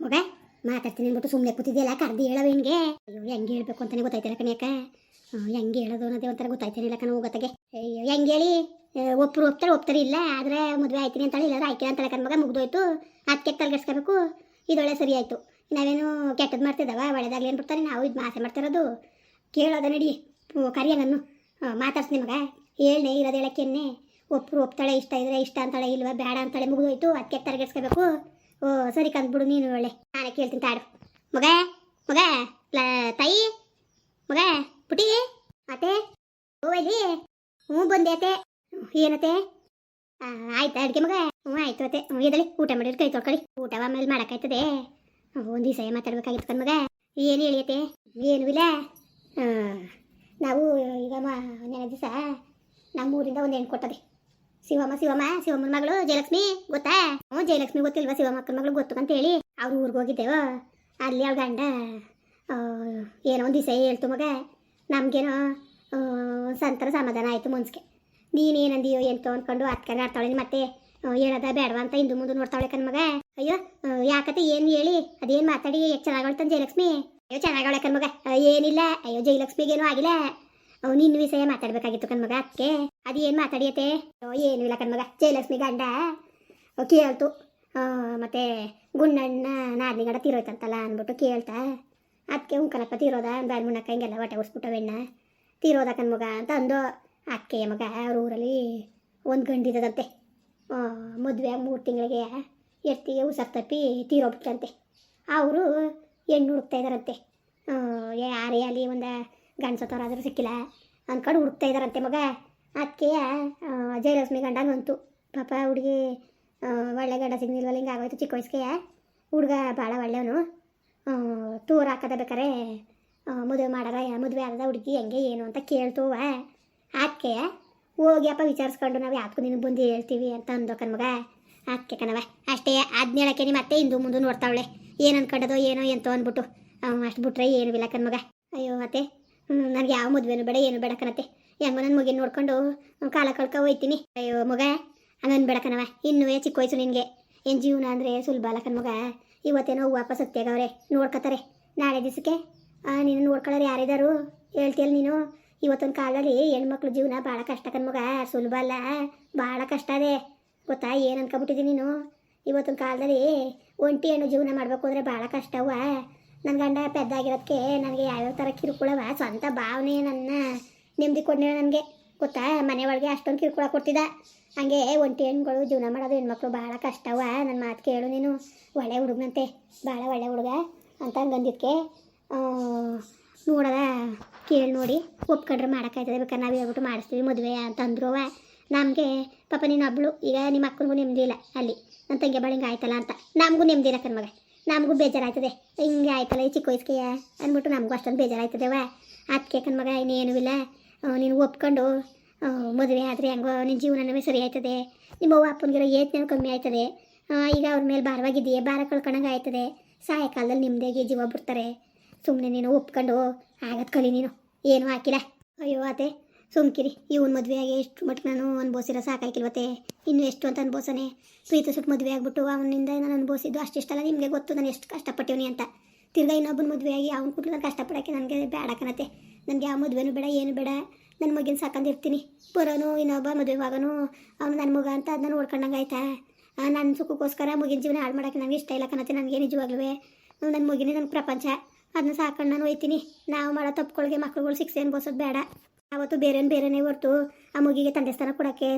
ಮಗ ಮಾತಾಡ್ತೀನಿ ಅಂದ್ಬಿಟ್ಟು ಸುಮ್ಮನೆ ಕೂತಿದ್ಯಲ್ಲ ಕರ್ದು ಹೆಂಗೆ? ಅಯ್ಯೋ ಹೆಂಗೆ ಹೇಳ್ಬೇಕು ಅಂತಾನೆ ಗೊತ್ತಾಯ್ತಿಲ್ಲ ಕಣಿಯಕ್ಕ ಹೆಂಗೆ ಹೇಳೋದು ಅನ್ನೋದೇ ಒಂಥರ ಗೊತ್ತಾಯ್ತಿರಲಿಲ್ಲ ಕಣ ಹೋಗತ್ತಾಗೆ ಅಯ್ಯೋ ಹೆಂಗೆ ಹೇಳಿ? ಆ, ಒಬ್ರು ಒಪ್ತಾರೆ ಒಪ್ತಾರೆ ಇಲ್ಲ ಆದರೆ ಮದುವೆ ಆಯ್ತೀನಿ ಅಂತಾಳೆ ಇಲ್ಲ ಆಯ್ಕೆ ಅಂತಾಳೆ ಕಣ್ ಮಗ ಮುಗ್ದೋಯ್ತು. ಅದಕ್ಕೆ ತಲೆಗೆಡ್ಸ್ಕೋಬೇಕು ಇದೊಳ್ಳೆ ಸರಿ ಆಯಿತು. ನಾವೇನು ಕೆಟ್ಟದ್ದು ಮಾಡ್ತಿದ್ದಾವ? ಒಳ್ಳೇದಾಗ್ಲಿ ಅಂದ್ಬಿಡ್ತಾರೆ ನಾವು ಇದು ಮಾಸೆ ಮಾಡ್ತಿರೋದು ಕೇಳೋದ ನಡಿ. ನಾನು ಮಾತಾಡ್ಸಿ ನಿಮಗೆ ಹೇಳ್ನೆ ಇರೋದು ಹೇಳಕ್ಕೆನ್ನೆ. ಒಬ್ರು ಒಪ್ತಾಳೆ ಇಷ್ಟ ಇದ್ರೆ ಇಷ್ಟ ಅಂತಾಳೆ ಇಲ್ವಾ ಬೇಡ ಅಂತಾಳೆ ಮುಗಿದೋಯ್ತು. ಅದಕ್ಕೆ ತಲೆಗೆಡ್ಸ್ಕೋಬೇಕು ಓ, ಸರಿ ಕಂದ್ಬಿಡು ನೀನು ಒಳ್ಳೆ ನಾನೇ ಕೇಳ್ತೀನಿ, ತಾಡು. ಮಗ ಮಗ ತಾಯಿ, ಮಗ ಪುಟಿ ಅತ್ತೆ. ಇಲ್ಲಿ. ಹ್ಞೂ, ಬಂದೆ, ಅತ್ತೆ. ಏನತ್ತೆ? ಆಯ್ತ, ಅಡುಗೆ ಮಗ. ಹ್ಞೂ, ಆಯ್ತು, ಅತ್ತೆ. ಇದಳಿ ಊಟ ಮಾಡಿದ್ರೆ ಕೈ ತೊಳ್ಕೊಳ್ಳಿ. ಊಟ ಆಮೇಲೆ ಮಾಡೋಕ್ಕಾಯ್ತದೆ. ಒಂದು ದಿವಸ ಮಾತಾಡ್ಬೇಕಾಗಿತ್ತು ಕಣ್, ಮಗ? ಏನು ಹೇಳಿಯತ್ತೆ ಏನು ಇಲ್ಲ. ನಾವು ಈಗ ನೆನೆ ದಿವಸ ನಮ್ಮ ಊರಿಂದ ಒಂದು ಹೆಣ್ಣು ಕೊಟ್ಟದೆ. ಶಿವಮ್ಮ ಶಿವಮ್ಮ, ಶಿವಮ್ಮನ ಮಗಳು ಜಯಲಕ್ಷ್ಮಿ ಗೊತ್ತಾ? ಹ್ಞೂ, ಜಯಲಕ್ಷ್ಮಿ ಗೊತ್ತಿಲ್ವಾ ಶಿವಮ್ಮಕ್ಕನ ಮಗಳು? ಗೊತ್ತು ಅಂತ ಹೇಳಿ ಅವ್ರ ಊರಿಗೆ ಹೋಗಿದ್ದೆವು. ಅಲ್ಲಿ ಅವ್ಳ ಗಂಡ ಏನೋ ಒಂದು ದಿವಸ ಹೇಳ್ತು ಮಗ, ನಮಗೇನೋ ಸಂತರ ಸಮಾಧಾನ ಆಯಿತು ನೀನು ನೀನೇನಂದಿಯೋ ಎಂತೋ ಅಂದ್ಕೊಂಡು ಅತ್ಕಂಡು ಆಡ್ತಾಳೆ ಮತ್ತೆ ಏನದ ಬೇಡವಾ ಅಂತ ಹಿಂದೂ ಮುಂದೆ ನೋಡ್ತಾಳೆ ಕನ್ ಮಗ. ಅಯ್ಯೋ ಯಾಕತ್ತೆ ಏನು ಹೇಳಿ? ಅದೇನು ಮಾತಾಡಿ? ಚೆನ್ನಾಗಳ್ತಾನೆ ಜಯಲಕ್ಷ್ಮಿ? ಅಯ್ಯೋ ಚೆನ್ನಾಗವಳೆ ಕಣ್ ಮಗ. ಏನಿಲ್ಲ. ಅಯ್ಯೋ, ಜಯಲಕ್ಷ್ಮಿಗೇನು ಆಗಿಲ್ಲ. ಅವ್ ನಿನ್ನ ವಿಷಯ ಮಾತಾಡ್ಬೇಕಾಗಿತ್ತು ಕಣ್ಮಗ ಅದಕ್ಕೆ ಅದು ಮಾತಾಡಿಯತ್ತೆ? ಓ, ಏನು ಇಲ್ಲ ಕಣ್ಮಗ ಜಯಲಕ್ಷ್ಮಿ ಗಂಡ. ಕೇಳ್ತು. ಮತ್ತೆ ಗುಂಡಣ್ಣ ನಾದಿನಿ ಗಂಡ ತೀರೋಯ್ತಂತಲ್ಲ ಅಂದ್ಬಿಟ್ಟು ಕೇಳ್ತಾ. ಅದಕ್ಕೆ ಉಂಕಲಪ್ಪ ತೀರೋದ? ಬ್ಯಾಡ್ ಮುನ್ನಕ್ಕ ಹಿಂಗೆಲ್ಲ ಹೊಟ್ಟೆ ಉಸ್ಬಿಟ್ಟವೆಣ್ಣ ತೀರೋದ ಕಣ್ಮಗ ಅಂತ ಅಂದು ಅಕ್ಕೆ ಮಗ ಅವ್ರ ಊರಲ್ಲಿ ಒಂದು ಗಂಡಿದ್ದದಂತೆ ಮದುವೆ ಮೂರು ತಿಂಗಳಿಗೆ ಎತ್ತಿಗೆ ಉಸರ್ ತಪ್ಪಿ ತೀರೋಗ್ಬಿಟ್ಟಂತೆ ಅವರು ಹೆಣ್ಣು ಹುಡುಕ್ತಾ ಇದ್ದಾರಂತೆ. ಯಾರೇ ಅಲ್ಲಿ ಒಂದು ಗಂಡಸತ್ತವರಾದರೂ ಸಿಕ್ಕಿಲ್ಲ. ಅಂದ್ಕೊಂಡು ಹುಡುಕ್ತಾ ಇದ್ದಾರಂತೆ ಮಗ. ಅದಕ್ಕೆ ಜಯಲಕ್ಷ್ಮಿ ಗಂಡ ಅಂತು ಪಾಪ ಹುಡುಗಿ ಒಳ್ಳೆ ಗಂಡ ಸಿಗ್ನಿಲ್ವಲ್ಲ ಹಿಂಗೆ ಆಗೋಯ್ತು ಚಿಕ್ಕ ವಯಸ್ಸಿಗೆ. ಹುಡುಗ ಭಾಳ ಒಳ್ಳೆಯವನು. ಟೂರ್ ಹಾಕದ ಬೇಕಾರೆ ಮದುವೆ ಮಾಡಾರ ಮದುವೆ ಆಗದ ಹುಡುಗಿ ಹೆಂಗೆ ಏನು ಅಂತ ಕೇಳ್ತೋವ. ಅದಕ್ಕೆ ಹೋಗ್ಯಪ್ಪ ವಿಚಾರಿಸ್ಕೊಂಡು ನಾವು ಯಾಕೆ ನಿನಗೆ ಬಂದು ಹೇಳ್ತೀವಿ ಅಂತ ಅಂದೋ ಕಣ್ಮಗ ಅದಕ್ಕೆ ಕಣವ ಅಷ್ಟೇ ಅದ್ನೇಳಕ್ಕೆ ನಿಮ್ಮ ಮತ್ತೆ ಹಿಂದೂ ಮುಂದೆ ನೋಡ್ತಾವಳೆ. ಏನು ಅನ್ಕೊಂಡದೋ, ಏನೋ, ಎಂತೋ ಅಂದ್ಬಿಟ್ಟು. ಅಷ್ಟು ಬಿಟ್ರೆ ಏನು ಇಲ್ಲ ಕಣ್ಮಗ ಅಯ್ಯೋ ಮತ್ತೆ ನನಗೆ ಯಾವ ಮದುವೆನೂ ಬೇಡ, ಏನು ಬೇಡ ಕಣತ್ತೆ. ಹೆಂಗೋ ನನ್ನ ಮಗಿನ ನೋಡ್ಕೊಂಡು ಕಾಲ ಕಳ್ಕ ಹೋಯ್ತೀನಿ. ಅಯ್ಯೋ, ಮಗ, ಹಂಗನ್ ಬೇಡ ಕಣವ ಇನ್ನೂ ಚಿಕ್ಕ ವಯಸ್ಸು ನಿನಗೆ. ಏನು ಜೀವನ ಅಂದರೆ ಸುಲಭ ಅಲ್ಲ ಕಣ್ಮಗ ಇವತ್ತೇನೋ ವಾಪಸ್ ಸತ್ಯಾಗವ್ರೆ ನೋಡ್ಕೊತಾರೆ. ನಾಳೆ ದಿವಸಕ್ಕೆ ನೀನು ನೋಡ್ಕೊಳ್ಳೋರು ಯಾರಿದಾರು? ಹೇಳ್ತೀಯಲ್ಲ ನೀನು? ಇವತ್ತೊಂದು ಕಾಲದಲ್ಲಿ ಹೆಣ್ಮಕ್ಳು ಜೀವನ ಭಾಳ ಕಷ್ಟ ಕಣ್ಮಗ ಸುಲಭ ಅಲ್ಲ. ಭಾಳ ಕಷ್ಟ ಅದೇ. ಗೊತ್ತಾ? ಏನು ಅನ್ಕೊಬಿಟ್ಟಿದ್ದೀನಿ ನೀನು? ಇವತ್ತೊಂದು ಕಾಲದಲ್ಲಿ ಒಂಟಿ ಹೆಣ್ಣು ಜೀವನ ಮಾಡಬೇಕು ಅಂದರೆ ಭಾಳ ಕಷ್ಟವ ನನ್ನ ಗಂಡ ಪೆದ್ದಾಗಿರೋದಕ್ಕೆ ನನಗೆ ಯಾವ್ಯಾವ ಥರ ಕಿರುಕುಳವ? ಸ್ವಂತ ಭಾವನೆ ನನ್ನ ನೆಮ್ಮದಿ ಕೊಡ್ನೇ ನನಗೆ. ಗೊತ್ತಾ? ಮನೆ ಒಳಗೆ ಅಷ್ಟೊಂದು ಕಿರುಕುಳ ಕೊಡ್ತಿದ್ದ. ಹಂಗೆ ಒಂಟಿ ಹೆಣ್ಗಳು ಜೀವನ ಮಾಡೋದು ಹೆಣ್ಮಕ್ಳು ಭಾಳ ಕಷ್ಟವ. ನನ್ನ ಮಾತು ಕೇಳು ನೀನು. ಒಳ್ಳೆ ಹುಡುಗನಂತೆ. ಭಾಳ ಒಳ್ಳೆ ಹುಡುಗ ಅಂತ ಹಂಗಂದಿದ್ಕೆ. ನೋಡದ, ಕೇಳಿ ನೋಡಿ. ಒಪ್ಕೊಂಡ್ರೆ ಮಾಡೋಕ್ಕಾಯ್ತದೆ ಬೇಕಾದ್ರೆ ನಾವು ಹೇಳ್ಬಿಟ್ಟು ಮಾಡಿಸ್ತೀವಿ ಮದುವೆ ಅಂತ ಅಂದ್ರುವ ನಮಗೆ, ಪಾಪ ನೀನು ಅಬ್ಳು. ಈಗ ನಿಮ್ಮ ಅಕ್ಕನಿಗೂ ನೆಮ್ಮದಿ ಇಲ್ಲ ಅಲ್ಲಿ. ನನ್ನ ತಂಗಿ ಬಾಳ ಹಿಂಗೆ ಆಯ್ತಲ್ಲ ಅಂತ. ನಮಗೂ ನೆಮ್ಮದಿ ಇಲ್ಲ ಕಣ್ಮಗ. ನಮಗೂ ಬೇಜಾರಾಯ್ತದೆ. ಹಿಂಗೆ ಆಯ್ತಲ್ಲ ಈ ಚಿಕ್ಕ ವಯಸ್ಸಿಗೆ ಅಂದ್ಬಿಟ್ಟು ನಮಗೂ ಅಷ್ಟೊಂದು ಬೇಜಾರಾಯ್ತದವ ಅದಕ್ಕೆ ಕಣ್ಮಗ ಇನ್ನೇನೂ ಇಲ್ಲ. ನೀನು ಒಪ್ಕೊಂಡು ಮದುವೆ ಆದರೆ ಹೆಂಗೋ ನಿನ್ನ ಜೀವನವೇ ಸರಿ ಆಯ್ತದೆ. ನಿಮ್ಮ ಅವ್ವ ಅಪ್ಪನಿಗಿರೋ ಏತ್ನೇನು ಕಮ್ಮಿ ಆಯ್ತದೆ. ಈಗ ಅವ್ರ ಮೇಲೆ ಭಾರವಾಗಿದೆಯೇ ಭಾರ ಕಳ್ಕೊಂಡಂಗೆ ಆಯ್ತದೆ. ಸಾಯಂಕಾಲದಲ್ಲಿ ನಿಮ್ಮದೇಗೆ ಜೀವ ಬಿಡ್ತಾರೆ ಸುಮ್ಮನೆ ನೀನು ಒಪ್ಕೊಂಡು ಆಗತ್ತೆ ಕಲಿ ನೀನು. ಏನು ಹಾಕಿಲ್ಲ. ಅಯ್ಯೋ ಅತ್ತೆ ಸುಮ್ಕಿರಿ ಇವನ್ ಮದುವೆಯಾಗಿ ಎಷ್ಟು ಮಟ್ಟ ನಾನು ಅನ್ಬೋಸಿರೋ ಸಾಕಾಯ್ಕಿಲ್ವತ್ತೆ ಇನ್ನು ಎಷ್ಟು ಅಂತ ಅನ್ಬೋಸನೆ ಪ್ರೀತಿ ಸುಟ್ಟು ಮದುವೆ ಆಗ್ಬಿಟ್ಟು ಅವನಿಂದ ನಾನು ಅನ್ಬೋಸಿದ್ದು ಅಷ್ಟಿಷ್ಟಲ್ಲ, ನಿಮಗೆ ಗೊತ್ತು ನಾನು ಎಷ್ಟು ಕಷ್ಟಪಟ್ಟಿವ್ನಿ ಅಂತ. ತಿರ್ಗಾ ಇನ್ನೊಬ್ಬನ ಮದುವೆಯಾಗಿ ಅವ್ನ ಕೂಡ ನಾನು ಕಷ್ಟಪಡೋಕ್ಕೆ ನನಗೆ ಬೇಡ ಕಣತ್ತೆ ನನಗೆ ಯಾವ ಮದುವೆನೂ ಬೇಡ, ಏನು ಬೇಡ. ನನ್ನ ಮಗಿನ ಸಾಕಂದಿರ್ತೀನಿ ಬರೋನು, ಇನ್ನೊಬ್ಬ ಮದುವೆ ಆಗೋನು ಅವನು ನನ್ನ ಮಗ ಅಂತ ಅದನ್ನ ನೋಡ್ಕೊಂಡಂಗೆ ಆಯ್ತಾ? ನನ್ನ ಸುಖಕ್ಕೋಸ್ಕರ ಮಗಿನ ಜೀವನ ಹಾಳು ಮಾಡೋಕ್ಕೆ ನನಗೆ ಇಷ್ಟ ಇಲ್ಲ ಕಣತ್ತೆ ನನಗೆ ನಿಜವಾಗ್ಲೂ ನನ್ನ ಮಗಿನೇ ನನ್ನ ಪ್ರಪಂಚ. ಅದನ್ನ ಸಾಕೊಂಡು ನಾನು ಹೋಯ್ತೀನಿ. ನಾವು ಮಾಡೋ ತಪ್ಪುಗಳಿಗೆ ಮಕ್ಳುಗಳು ಶಿಕ್ಷೆ ಅನ್ಬೋಸೋದು ಬೇಡ. ಅವತ್ತು ಬೇರೆ ಬೇರೆನೆ ಹೊರ್ತು ಆ ಮಗಿಗೆ ತಂದೆ ಸ್ಥಾನ ಕೊಡೋಕ್ಕೆ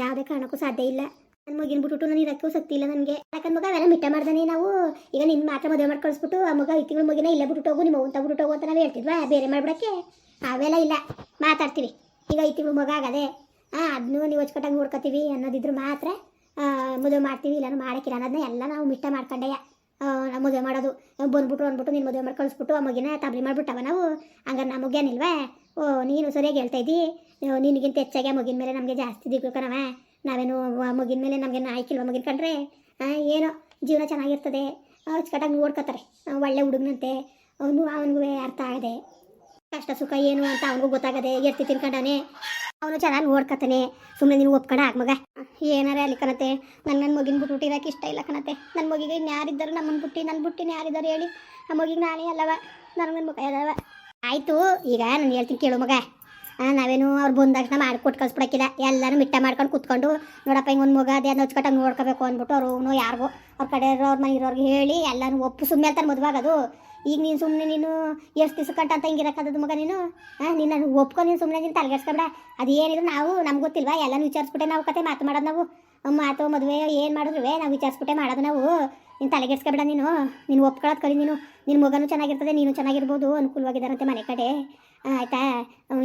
ಯಾವುದೇ ಕಾರಣಕ್ಕೂ ಸಾಧ್ಯ ಇಲ್ಲ. ನನ್ನ ಮಗಿನ ಬಿಟ್ಬಿಟ್ಟು ನಾನು ಇರೋಕ್ಕೂ ಶಕ್ತಿ ಇಲ್ಲ ನನಗೆ. ಯಾಕಂದ್ರೆ ಮಗ ಅವೆಲ್ಲ ಮಿಟ್ಟ ಮಾಡ್ದಾನೆ ನಾವು. ಈಗ ನಿನ್ನ ಮಾತ್ರ ಮದುವೆ ಮಾಡಿ ಕಳಿಸ್ಬಿಟ್ಟು ಆ ಮಗ ಈ ತಿಂಗಳ ಮಗಿನ ಇಲ್ಲೇ ಬಿಟ್ಟು ಹೋಗು, ನಿಮ್ಮ ಅವ್ನ ತಗೊಂಡು ಹೋಗು ಅಂತ ನಾವು ಹೇಳ್ತಿದ್ವಾ? ಬೇರೆ ಮಾಡ್ಬಿಡಕ್ಕೆ? ಅವೆಲ್ಲ ಇಲ್ಲ. ಮಾತಾಡ್ತೀವಿ. ಈಗ ಈ ತಿಂಗಳು ಮಗ ಆಗದೆ ಹಾಂ ಅದನ್ನು ನೀವು ಅಚ್ಚುಕಟ್ಟಾಗಿ ನೋಡ್ಕೊತೀವಿ ಅನ್ನೋದಿದ್ರು ಮಾತ್ರ ಮದುವೆ ಮಾಡ್ತೀವಿ ಇಲ್ಲ ಮಾಡೋಕ್ಕಿಲ್ಲ ಅನ್ನೋದನ್ನ ಎಲ್ಲ ನಾವು ಮಿಟ್ಟ ಮಾಡ್ಕೊಂಡೆಯ ಮದುವೆ ಮಾಡೋದು. ಬಂದ್ಬಿಟ್ಟು ಅಂದ್ಬಿಟ್ಟು ನೀನು ಮದುವೆ ಮಾಡಿ ಕಳಿಸ್ಬಿಟ್ಟು ಆ ಮಗಿನ ತಬ್ಲಿ ಮಾಡಿಬಿಟ್ಟವ ನಾವು. ಹಂಗಾರೆ ನಮಗೇನಿಲ್ವಾ ಓ, ನೀನು ಸರಿಯಾಗಿ ಹೇಳ್ತಾ ಇದ್ದಿ? ನಿನಗಿಂತ ಹೆಚ್ಚಾಗಿ ಮಗಿನ ಮೇಲೆ ನಮಗೆ ಜಾಸ್ತಿ ದಿಕ್ಕು ಕಣವ ನಾವೇನು ಮಗಿನ ಮೇಲೆ ನಮಗೆ ಆಯ್ಕಿಲ್ವ ಮಗಿನ ಕಂಡ್ರೆ? ಏನೋ ಜೀವನ ಚೆನ್ನಾಗಿರ್ತದೆ. ಅಚ್ಚುಕಟ್ಟಾಗಿ ನೋಡ್ಕೊತಾರೆ. ಒಳ್ಳೆ ಹುಡುಗನಂತೆ. ಅವನು, ಅವನಿಗೂ ಅರ್ಥ ಆಗದೆ. ಕಷ್ಟ ಸುಖ ಏನು ಅಂತ ಅವನಿಗೂ ಗೊತ್ತಾಗದೆ ಎತ್ತಿ ತಿನ್ಕೊಂಡವನೆ. ಅವನು ಚೆನ್ನಾಗಿ ನೋಡ್ಕತಾನೆ ಸುಮ್ಮನೆ ನೀನು ಒಪ್ಕೊಂಡ ಹಾಕ್ ಮಗ. ಏನಾರ ಅಲ್ಲಿ ಕಣತೆ ನನ್ನ ನನ್ನ ಮಗಿನ ಬಿಟ್ಟು ಇರೋಕೆ ಇಷ್ಟ ಇಲ್ಲ ಕಣತೆ ನನ್ನ ಮಗಿಗೆ ಇನ್ಯಾರಿದ್ದಾರೆ ನಮ್ಮನ್ನ ಬುಟ್ಟಿ ನನ್ನ ಬುಟ್ಟಿನ ಯಾರಿದ್ದಾರೆ ಹೇಳಿ ನಮ್ಮ ಮಗಿಗೆ ನಾನೇ ಅಲ್ಲವ. ನನ್ನ ಮಗ ಅಲ್ಲವ ಆಯಿತು, ಈಗ ನಾನು ಹೇಳ್ತೀನಿ ಕೇಳು ಮಗ. ನಾವೇನು ಅವ್ರು ಬಂದಾಗ ಮಾಡ್ಕೊಟ್ಟು ಕಳ್ಸ್ಬಿಡಕ್ಕಿಲ್ಲ. ಎಲ್ಲರೂ ಮಿಟ್ಟ ಮಾಡ್ಕೊಂಡು ಕುತ್ಕೊಂಡು, ನೋಡಪ್ಪ ಹಿಂಗೆ ಒಂದು ಮಗ ಅದೇ ನೋಚ್ಕೊಟ್ಟಂಗೆ ನೋಡ್ಕೋಬೇಕು ಅಂದ್ಬಿಟ್ಟು ಅವ್ರು ಯಾರಿಗೋ ಅವ್ರ ಕಡೆ ಅವ್ರ ಮನೆ ಇರೋರ್ಗೆ ಹೇಳಿ ಎಲ್ಲನೂ ಒಪ್ಪು ಸುಮ್ಮನೆ ಹೇಳ್ತಾರೆ ಮದುವಾಗದು ಈಗ ನೀನು ಸುಮ್ಮನೆ ನೀನು ಎಷ್ಟು ದಿವಸ ಕಂಟ ಅಂತ ಹಿಂಗಿರಕ್ಕದ ಮಗ ನೀನು? ಹಾಂ ನೀನು ನಾನು ಒಪ್ಕೊ ನೀನು ಸುಮ್ಮನೆ ನೀನು ತಲೆಗೆಡ್ಸ್ಕೊಬೇಡ ಅದು ಏನಿದ್ರು ನಾವು ನಮ್ಗೆ ಗೊತ್ತಿಲ್ವಾ? ಎಲ್ಲನೂ ವಿಚಾರಿಸ್ಬಿಟ್ಟೆ ನಾವು ಕತೆ ಮಾತು ಮಾಡೋದು ನಾವು. ಮಾತು ಮದುವೆ ಏನು ಮಾಡಿದ್ರು? ನಾವು ವಿಚಾರಿಸ್ಬಿಟ್ಟೆ ಮಾಡೋದು ನಾವು. ನೀನು ತಲೆಗೆಡ್ಸ್ಕೊಬೇಡ ನೀನು. ನೀನು ಒಪ್ಕೊಳ್ಳೋದು ಕಲಿ ನೀನು. ನಿನ್ನ ಮಗನು ಚೆನ್ನಾಗಿರ್ತದೆ, ನೀನು ಚೆನ್ನಾಗಿರ್ಬೋದು ಅನುಕೂಲವಾಗಿದ್ದಾರಂತೆ ಮನೆ ಕಡೆ. ಆಯಿತಾ?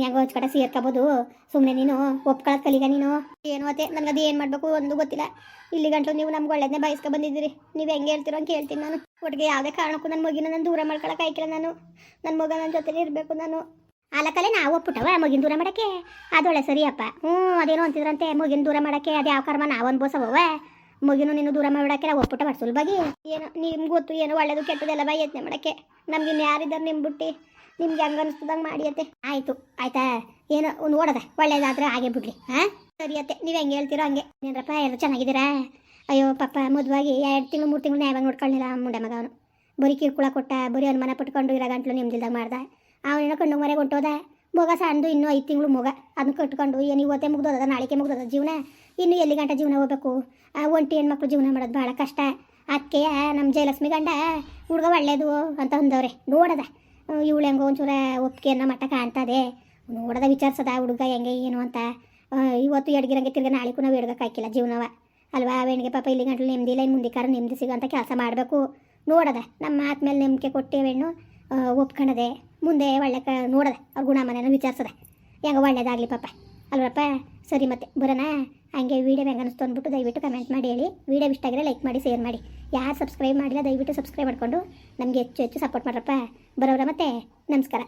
ಹೆಂಗೋ ಹಚ್ಕಟ ಸೇರ್ಕೋಬೋದು. ಸುಮ್ಮನೆ ನೀನು ಒಪ್ಕೊಳ್ಳೋದು ಕಲಿಗ ನೀನು. ಏನು ಅತ್ತೆ? ಅದು ಏನು ಮಾಡಬೇಕು ಒಂದು ಗೊತ್ತಿಲ್ಲ. ಇಲ್ಲಿ ಗಂಟಲು ನೀವು ನಮ್ಗೆ ಒಳ್ಳೇದನ್ನೇ ಬಯಸ್ಕೊ ಬಂದಿದ್ದೀರಿ. ನೀವು ಹೆಂಗೆ ಹೇಳ್ತೀರೋ ಅಂತ ಹೇಳ್ತೀನಿ ನಾನು. ಒಟ್ಟಿಗೆ ಯಾವುದೇ ಕಾರಣಕ್ಕೂ ನನ್ನ ಮಗಿನ ನಾನು ದೂರ ಮಾಡ್ಕೊಳಕ್ಕೆ ಆಯ್ಕಿಲ್ಲ ನಾನು. ನನ್ನ ಮಗ ನನ್ನ ಜೊತೆಲಿ ಇರಬೇಕು ನಾನು. ಆಲಕಲೆ ನಾ ಒಪ್ಪಿಟ್ಟವ ಮಗಿನ ದೂರ ಮಾಡೋಕ್ಕೆ? ಅದೊಳ್ಳೆ ಸರಿಯಪ್ಪ. ಹ್ಞೂ, ಅದೇನೋ ಅಂತಿದ್ರಂತೆ, ಮಗಿನ ದೂರ ಮಾಡೋಕ್ಕೆ, ಅದು ಯಾವ ಕರ್ಮ ನಾವು ಅನ್ಬೋಸವ ಮಗಿನ ನೀನು ದೂರ ಮಾಡೋಕ್ಕೆ ನಾವು ಒಪ್ಪುಟ ಮಾಡಿ ಸುಲಭಾಗಿ. ಏನೋ ನಿಮ್ಗೆ ಗೊತ್ತು ಏನು ಒಳ್ಳೇದು ಕೆಟ್ಟದೆಲ್ಲ ಬೈ ಯತ್ನೆ ಮಾಡೋಕ್ಕೆ. ನಮ್ಗೆ ಇನ್ನು ಯಾರಿದ್ದಾರೆ ನಿಮ್ಮ ಬಿಟ್ಟು? ನಿಮ್ಗೆ ಹಂಗೆ ಅನಿಸ್ತದಂಗೆ ಮಾಡಿಯತ್ತೆ. ಆಯಿತು, ಆಯ್ತಾ? ಏನು ನೋಡದ ಒಳ್ಳೇದಾದ್ರೆ ಹಾಗೆ ಬಿಡ್ಲಿ, ಹಾಂ? ಸರಿ ಅತ್ತೆ, ನೀವು ಹೆಂಗೆ ಹೇಳ್ತೀರೋ ಹಂಗೆ. ಏನರಪ್ಪ ಎಲ್ಲ ಚೆನ್ನಾಗಿದ್ದೀರಾ? ಅಯ್ಯೋ ಪಪ್ಪ ಮದುವಾಗಿ ಎರಡು ತಿಂಗಳು, ಮೂರು ತಿಂಗಳು ನ್ಯಾಯವಾಗಿ ನೋಡ್ಕೊಳ್ಳಿಲ್ಲ ಮುಂಡೆ ಮಗ ಅವನು ಬರೀ ಕಿರ್ಕುಳ ಕೊಟ್ಟ, ಬರೀ ಅನುಮಾನ ಪಟ್ಕೊಂಡು ಇರೋ ಗಂಟ್ಲು ನಿಮ್ದಿಲ್ದಾಗ ಮಾಡ್ದ. ಅವನೇನೋ ಕಣ್ಣು ಮರೆ ಹೊಂಟೋದ. ಮಗ ಸಣ್ಣದು, ಇನ್ನೂ ಐದು ತಿಂಗಳು ಮಗ. ಅದನ್ನ ಕಟ್ಕೊಂಡು ಏನು ಇವತ್ತೇ ಮುಗ್ದೋದ ನಾಳೆಗೆ ಮುಗ್ದೋದ ಜೀವನ? ಇನ್ನು ಎಲ್ಲಿ ಗಂಟ ಜೀವನ ಹೋಗ್ಬೇಕು? ಆ ಒಂಟಿ ಹೆಣ್ಮಕ್ಳು ಜೀವನ ಮಾಡೋದು ಭಾಳ ಕಷ್ಟ. ಅದಕ್ಕೆ ನಮ್ಮ ಜಯಲಕ್ಷ್ಮಿ ಗಂಡ, ಹುಡುಗ ಒಳ್ಳೇದು ಅಂತ ಅಂದವ್ರೆ. ನೋಡದ. ಇವಳು ಹೆಂಗೋ ಒಂಚೂರ ಒಪ್ಪಿಗೆ ಅನ್ನೋ ಮಟ್ಟ ಕಾಣ್ತದೆ. ನೋಡದ, ವಿಚಾರಿಸದ ಹುಡುಗ ಹೆಂಗೆ, ಏನು ಅಂತ. ಇವತ್ತು ಎಡ್ಗಿರಂಗೆ ತಿರ್ಗಿ ನಾಳೆಗೂ ನಾವು ಎಡ್ಗಕ್ಕೆ ಹಾಕಿಲ್ಲ ಜೀವನವ. ಅಲ್ವಾ ಅವನಿಗೆ ಪಾಪ ಇಲ್ಲಿ ಗಂಟಲು ನೆಮ್ಮದಿ ಇಲ್ಲ ಇನ್ನು ಮುಂದೆ ಕಾರ ನೆಮ್ಮದಿ ಸಿಗೋಂಥ ಕೆಲಸ ಮಾಡಬೇಕು. ನೋಡದ. ನಮ್ಮ ಆತ್ಮೇಲೆ ಮೇಲೆ ಕೊಟ್ಟೆ ಹೆಣ್ಣು ಒಪ್ಕೊಂಡದೆ. ಮುಂದೆ ಒಳ್ಳೆ ಕ ನೋಡದೆ, ಅವ್ರ ಗುಣ ಮನೇನ ವಿಚಾರಿಸದೆ. ಹೆಂಗೆ ಒಳ್ಳೇದಾಗಲಿ ಪಾಪ. ಅಲ್ವಪ್ಪ ಸರಿ ಮತ್ತೆ, ಬರೋಣ? ಹಂಗೆ ವೀಡಿಯೋ ಹೆಂಗೆ ಅನಿಸ್ತು ಅಂದ್ಬಿಟ್ಟು ದಯವಿಟ್ಟು ಕಮೆಂಟ್ ಮಾಡಿ ಹೇಳಿ. ವೀಡಿಯೋ ಇಷ್ಟ ಆಗಿದ್ರೆ ಲೈಕ್ ಮಾಡಿ ಶೇರ್ ಮಾಡಿ. ಯಾರು ಸಬ್ಸ್ಕ್ರೈಬ್ ಮಾಡಿಲ್ಲ, ದಯವಿಟ್ಟು ಸಬ್ಸ್ಕ್ರೈಬ್ ಮಾಡಿಕೊಂಡು ನಮಗೆ ಹೆಚ್ಚು ಹೆಚ್ಚು ಸಪೋರ್ಟ್ ಮಾಡ್ರಪ್ಪ. ಬರೋರ ಮತ್ತೆ, ನಮಸ್ಕಾರ.